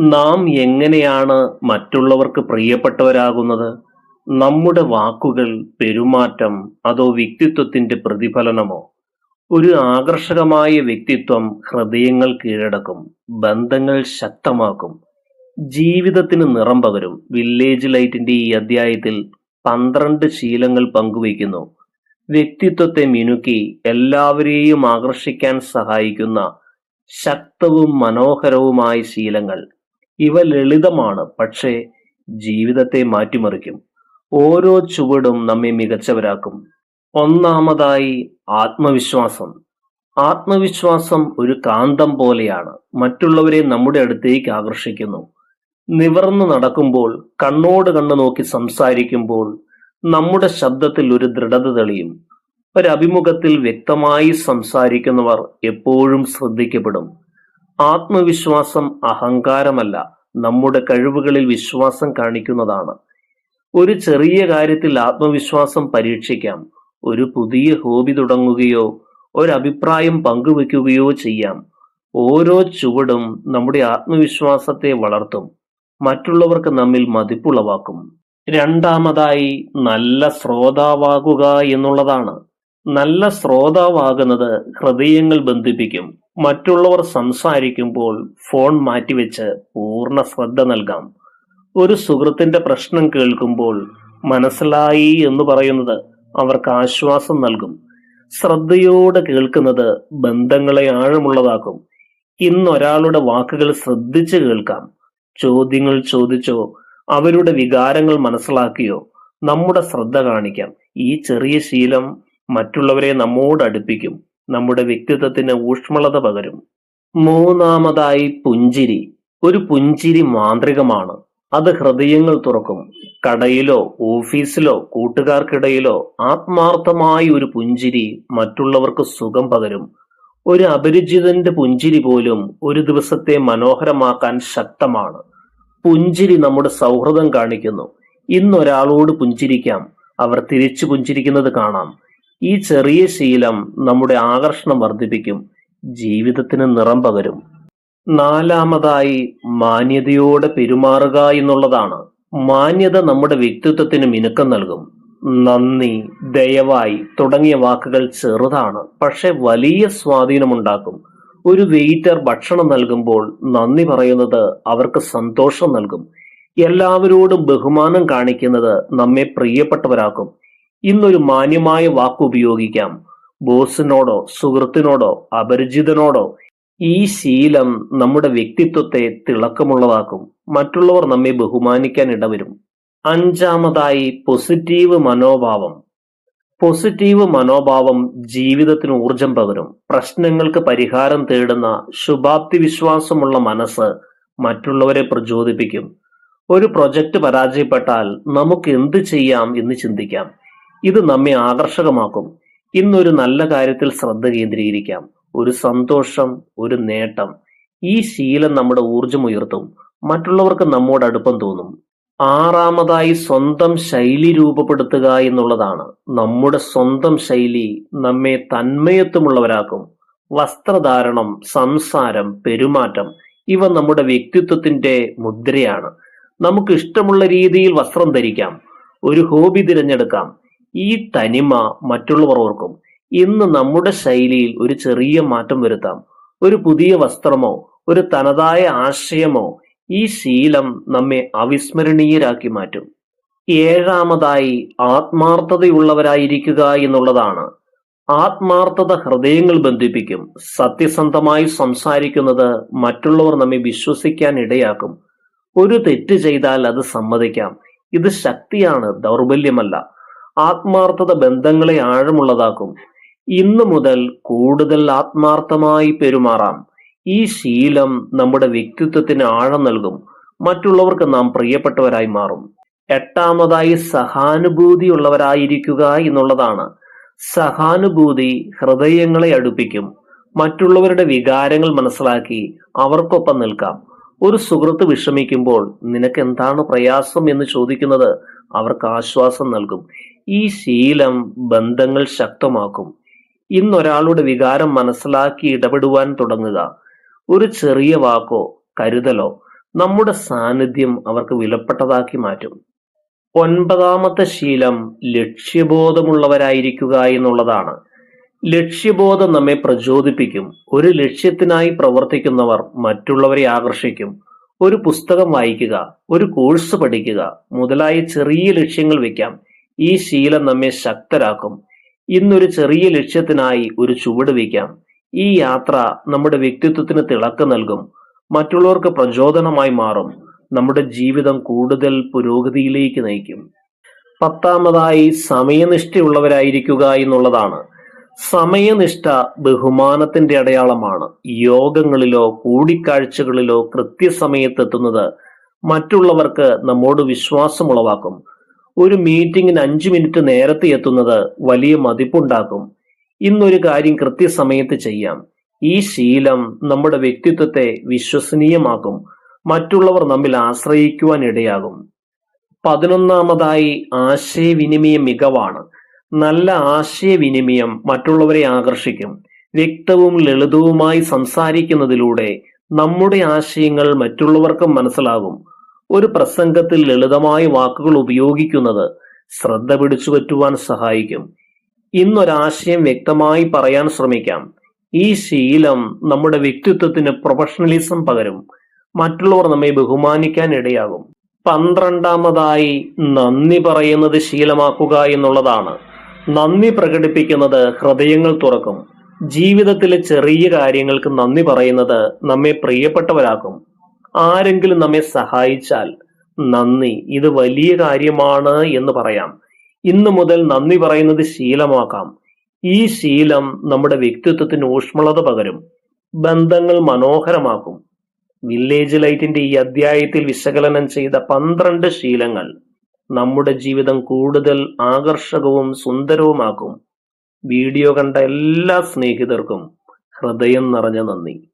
നാം എങ്ങനെയാണ് മറ്റുള്ളവർക്ക് പ്രിയപ്പെട്ടവരാകുന്നത്? നമ്മുടെ വാക്കുകൾ പെരുമാറ്റം അതോ വ്യക്തിത്വത്തിന്റെ പ്രതിഫലനമോ? ഒരു ആകർഷകമായ വ്യക്തിത്വം ഹൃദയങ്ങൾ കീഴടക്കും ബന്ധങ്ങൾ ശക്തമാക്കും ജീവിതത്തിന് നിറം പകരും. വില്ലേജ് ലൈറ്റിന്റെ ഈ അധ്യായത്തിൽ പന്ത്രണ്ട് ശീലങ്ങൾ പങ്കുവയ്ക്കുന്നു. വ്യക്തിത്വത്തെ മിനുക്കി എല്ലാവരെയും ആകർഷിക്കാൻ സഹായിക്കുന്ന ശക്തവും മനോഹരവുമായ ശീലങ്ങൾ. ഇവ ലളിതമാണ് പക്ഷേ ജീവിതത്തെ മാറ്റിമറിക്കും. ഓരോ ചുവടും നമ്മെ മികച്ചവരാക്കും. ഒന്നാമതായി ആത്മവിശ്വാസം. ആത്മവിശ്വാസം ഒരു കാന്തം പോലെയാണ്. മറ്റുള്ളവരെ നമ്മുടെ അടുത്തേക്ക് ആകർഷിക്കുന്നു. നിവർന്നു നടക്കുമ്പോൾ കണ്ണോട് കണ്ണു നോക്കി സംസാരിക്കുമ്പോൾ നമ്മുടെ ശബ്ദത്തിൽ ഒരു ദൃഢത തെളിയും. ഒരഭിമുഖത്തിൽ വ്യക്തമായി സംസാരിക്കുന്നവർ എപ്പോഴും ശ്രദ്ധിക്കപ്പെടും. ആത്മവിശ്വാസം അഹങ്കാരമല്ല. നമ്മുടെ കഴിവുകളിൽ വിശ്വാസം കാണിക്കുന്നതാണ്. ഒരു ചെറിയ കാര്യത്തിൽ ആത്മവിശ്വാസം പരീക്ഷിക്കാം. ഒരു പുതിയ ഹോബി തുടങ്ങുകയോ ഒരഭിപ്രായം പങ്കുവെക്കുകയോ ചെയ്യാം. ഓരോ ചുവടും നമ്മുടെ ആത്മവിശ്വാസത്തെ വളർത്തും. മറ്റുള്ളവർക്ക് നമ്മിൽ മതിപ്പുളവാക്കും. രണ്ടാമതായി നല്ല ശ്രോതാവാകുക എന്നുള്ളതാണ്. നല്ല ശ്രോതാവാകുന്നത് ഹൃദയങ്ങൾ ബന്ധിപ്പിക്കും. മറ്റുള്ളവർ സംസാരിക്കുമ്പോൾ ഫോൺ മാറ്റിവെച്ച് പൂർണ ശ്രദ്ധ നൽകാം. ഒരു സുഹൃത്തിന്റെ പ്രശ്നം കേൾക്കുമ്പോൾ മനസ്സിലായി എന്ന് പറയുന്നത് അവർക്ക് ആശ്വാസം നൽകും. ശ്രദ്ധയോടെ കേൾക്കുന്നത് ബന്ധങ്ങളെ ആഴമുള്ളതാക്കും. ഇന്നൊരാളുടെ വാക്കുകൾ ശ്രദ്ധിച്ച് കേൾക്കാം. ചോദ്യങ്ങൾ ചോദിച്ചോ അവരുടെ വികാരങ്ങൾ മനസ്സിലാക്കിയോ നമ്മുടെ ശ്രദ്ധ കാണിക്കാം. ഈ ചെറിയ ശീലം മറ്റുള്ളവരെ നമ്മോട് അടുപ്പിക്കും. നമ്മുടെ വ്യക്തിത്വത്തിന് ഊഷ്മളത പകരും. മൂന്നാമതായി പുഞ്ചിരി. ഒരു പുഞ്ചിരി മാന്ത്രികമാണ്. അത് ഹൃദയങ്ങൾ തുറക്കും. കടയിലോ ഓഫീസിലോ കൂട്ടുകാർക്കിടയിലോ ആത്മാർത്ഥമായി ഒരു പുഞ്ചിരി മറ്റുള്ളവർക്ക് സുഖം പകരും. ഒരു അപരിചിതന്റെ പുഞ്ചിരി പോലും ഒരു ദിവസത്തെ മനോഹരമാക്കാൻ ശക്തമാണ്. പുഞ്ചിരി നമ്മുടെ സൗഹൃദം കാണിക്കുന്നു. ഇന്നൊരാളോട് പുഞ്ചിരിക്കാം. അവർ തിരിച്ചു പുഞ്ചിരിക്കുന്നത് കാണാം. ഈ ചെറിയ ശീലം നമ്മുടെ ആകർഷണം വർദ്ധിപ്പിക്കും ജീവിതത്തിന് നിറം പകരും. നാലാമതായി മാന്യതയോടെ പെരുമാറുക എന്നുള്ളതാണ്. മാന്യത നമ്മുടെ വ്യക്തിത്വത്തിന് മിനുക്കം നൽകും. നന്ദി ദയവായി തുടങ്ങിയ വാക്കുകൾ ചെറുതാണ് പക്ഷെ വലിയ സ്വാധീനമുണ്ടാക്കും. ഒരു വെയിറ്റർ ഭക്ഷണം നൽകുമ്പോൾ നന്ദി പറയുന്നത് അവർക്ക് സന്തോഷം നൽകും. എല്ലാവരോടും ബഹുമാനം കാണിക്കുന്നത് നമ്മെ പ്രിയപ്പെട്ടവരാക്കും. ഇന്നൊരു മാന്യമായ വാക്ക് ഉപയോഗിക്കാം. ബോസിനോടോ സുഹൃത്തിനോടോ അപരിചിതനോടോ ഈ ശീലം നമ്മുടെ വ്യക്തിത്വത്തെ തിളക്കമുള്ളതാക്കും. മറ്റുള്ളവർ നമ്മെ ബഹുമാനിക്കാൻ ഇടവരും. അഞ്ചാമതായി പോസിറ്റീവ് മനോഭാവം. പോസിറ്റീവ് മനോഭാവം ജീവിതത്തിന് ഊർജം പകരും. പ്രശ്നങ്ങൾക്ക് പരിഹാരം തേടുന്ന ശുഭാപ്തി വിശ്വാസമുള്ള മനസ്സ് മറ്റുള്ളവരെ പ്രചോദിപ്പിക്കും. ഒരു പ്രൊജക്ട് പരാജയപ്പെട്ടാൽ നമുക്ക് എന്ത് ചെയ്യാം എന്ന് ചിന്തിക്കാം. ഇത് നമ്മെ ആകർഷകമാക്കും. ഇന്നൊരു നല്ല കാര്യത്തിൽ ശ്രദ്ധ കേന്ദ്രീകരിക്കാം. ഒരു സന്തോഷം ഒരു നേട്ടം. ഈ ശീലം നമ്മുടെ ഊർജം ഉയർത്തും. മറ്റുള്ളവർക്ക് നമ്മോട് അടുപ്പം തോന്നും. ആറാമതായി സ്വന്തം ശൈലി രൂപപ്പെടുത്തുക എന്നുള്ളതാണ്. നമ്മുടെ സ്വന്തം ശൈലി നമ്മെ തന്മയത്വമുള്ളവരാക്കും. വസ്ത്രധാരണം സംസാരം പെരുമാറ്റം ഇവ നമ്മുടെ വ്യക്തിത്വത്തിന്റെ മുദ്രയാണ്. നമുക്ക് ഇഷ്ടമുള്ള രീതിയിൽ വസ്ത്രം ധരിക്കാം. ഒരു ഹോബി തിരഞ്ഞെടുക്കാം. ഈ തനിമ മറ്റുള്ളവർ ഓർക്കും. ഇന്ന് നമ്മുടെ ശൈലിയിൽ ഒരു ചെറിയ മാറ്റം വരുത്താം. ഒരു പുതിയ വസ്ത്രമോ ഒരു തനതായ ആശയമോ ഈ ശീലം നമ്മെ അവിസ്മരണീയരാക്കി മാറ്റും. ഏഴാമതായി ആത്മാർത്ഥതയുള്ളവരായിരിക്കുക എന്നുള്ളതാണ്. ആത്മാർത്ഥത ഹൃദയങ്ങൾ ബന്ധിപ്പിക്കും. സത്യസന്ധമായി സംസാരിക്കുന്നത് മറ്റുള്ളവർ നമ്മെ വിശ്വസിക്കാൻ ഇടയാക്കും. ഒരു തെറ്റ് ചെയ്താൽ അത് സമ്മതിക്കാം. ഇത് ശക്തിയാണ് ദൗർബല്യമല്ല. ആത്മാർത്ഥത ബന്ധങ്ങളെ ആഴമുള്ളതാക്കും. ഇന്നു മുതൽ കൂടുതൽ ആത്മാർത്ഥമായി പെരുമാറാം. ഈ ശീലം നമ്മുടെ വ്യക്തിത്വത്തിന് ആഴം നൽകും. മറ്റുള്ളവർക്ക് നാം പ്രിയപ്പെട്ടവരായി മാറും. എട്ടാമതായി സഹാനുഭൂതിയുള്ളവരായിരിക്കുക എന്നുള്ളതാണ്. സഹാനുഭൂതി ഹൃദയങ്ങളെ അടുപ്പിക്കും. മറ്റുള്ളവരുടെ വികാരങ്ങൾ മനസ്സിലാക്കി അവർക്കൊപ്പം നിൽക്കാം. ഒരു സുഹൃത്ത് വിഷമിക്കുമ്പോൾ നിനക്ക് എന്താണ് പ്രയാസം എന്ന് ചോദിക്കുന്നത് അവർക്ക് ആശ്വാസം നൽകും. ഈ ശീലം ബന്ധങ്ങൾ ശക്തമാക്കും. ഇന്നൊരാളുടെ വികാരം മനസ്സിലാക്കി ഇടപെടുവാൻ തുടങ്ങുക. ഒരു ചെറിയ വാക്കോ കരുതലോ നമ്മുടെ സാന്നിധ്യം അവർക്ക് വിലപ്പെട്ടതാക്കി മാറ്റും. ഒൻപതാമത്തെ ശീലം ലക്ഷ്യബോധമുള്ളവരായിരിക്കുക എന്നുള്ളതാണ്. ലക്ഷ്യബോധം നമ്മെ പ്രചോദിപ്പിക്കും. ഒരു ലക്ഷ്യത്തിനായി പ്രവർത്തിക്കുന്നവർ മറ്റുള്ളവരെ ആകർഷിക്കും. ഒരു പുസ്തകം വായിക്കുക ഒരു കോഴ്സ് പഠിക്കുക മുതലായ ചെറിയ ലക്ഷ്യങ്ങൾ വെക്കാം. ഈ ശീലം നമ്മെ ശക്തരാക്കും. ഇന്നൊരു ചെറിയ ലക്ഷ്യത്തിനായി ഒരു ചുവട് വയ്ക്കാം ഈ യാത്ര നമ്മുടെ വ്യക്തിത്വത്തിന് തിളക്കം നൽകും. മറ്റുള്ളവർക്ക് പ്രചോദനമായി മാറും. നമ്മുടെ ജീവിതം കൂടുതൽ പുരോഗതിയിലേക്ക് നയിക്കും. പത്താമതായി സമയനിഷ്ഠയുള്ളവരായിരിക്കുക എന്നുള്ളതാണ്. സമയനിഷ്ഠ ബഹുമാനത്തിന്റെ അടയാളമാണ്. യോഗങ്ങളിലോ കൂടിക്കാഴ്ചകളിലോ കൃത്യസമയത്തെത്തുന്നത് മറ്റുള്ളവർക്ക് നമ്മോട് വിശ്വാസം വിശ്വാസമുളവാക്കും. ഒരു മീറ്റിംഗിന് അഞ്ചു മിനിറ്റ് നേരത്തെ എത്തുന്നത് വലിയ മതിപ്പുണ്ടാക്കും. ഇന്നൊരു കാര്യം കൃത്യസമയത്ത് ചെയ്യാം. ഈ ശീലം നമ്മുടെ വ്യക്തിത്വത്തെ വിശ്വസനീയമാക്കും. മറ്റുള്ളവർ നമ്മിൽ ആശ്രയിക്കുവാൻ ഇടയാകും പതിനൊന്നാമതായി ആശയവിനിമയ മികവാണ്. നല്ല ആശയവിനിമയം മറ്റുള്ളവരെ ആകർഷിക്കും. വ്യക്തവും ലളിതവുമായി സംസാരിക്കുന്നതിലൂടെ നമ്മുടെ ആശയങ്ങൾ മറ്റുള്ളവർക്കും മനസ്സിലാകും. ഒരു പ്രസംഗത്തിൽ ലളിതമായ വാക്കുകൾ ഉപയോഗിക്കുന്നത് ശ്രദ്ധ പിടിച്ചു പറ്റുവാൻ സഹായിക്കും. ഇന്നൊരാശയം വ്യക്തമായി പറയാൻ ശ്രമിക്കാം. ഈ ശീലം നമ്മുടെ വ്യക്തിത്വത്തിന് പ്രൊഫഷണലിസം പകരും. മറ്റുള്ളവർ നമ്മെ ബഹുമാനിക്കാൻ ഇടയാകും. പന്ത്രണ്ടാമതായി നന്ദി പറയുന്നത് ശീലമാക്കുക എന്നുള്ളതാണ്. നന്ദി പ്രകടിപ്പിക്കുന്നത് ഹൃദയങ്ങൾ തുറക്കും. ജീവിതത്തിലെ ചെറിയ കാര്യങ്ങൾക്ക് നന്ദി പറയുന്നത് നമ്മെ പ്രിയപ്പെട്ടവരാക്കും. ആരെങ്കിലും നമ്മെ സഹായിച്ചാൽ നന്ദി ഇത് വലിയ കാര്യമാണ് എന്ന് പറയാം. ഇന്നു മുതൽ നന്ദി പറയുന്നത് ശീലമാക്കാം. ഈ ശീലം നമ്മുടെ വ്യക്തിത്വത്തിന് ഊഷ്മളത പകരും ബന്ധങ്ങൾ മനോഹരമാക്കും. വില്ലേജ് ലൈറ്റിന്റെ ഈ അധ്യായത്തിൽ വിശകലനം ചെയ്ത പന്ത്രണ്ട് ശീലങ്ങൾ നമ്മുടെ ജീവിതം കൂടുതൽ ആകർഷകവും സുന്ദരവുമാക്കും. വീഡിയോ കണ്ട എല്ലാ സ്നേഹിതർക്കും ഹൃദയം നിറഞ്ഞ നന്ദി.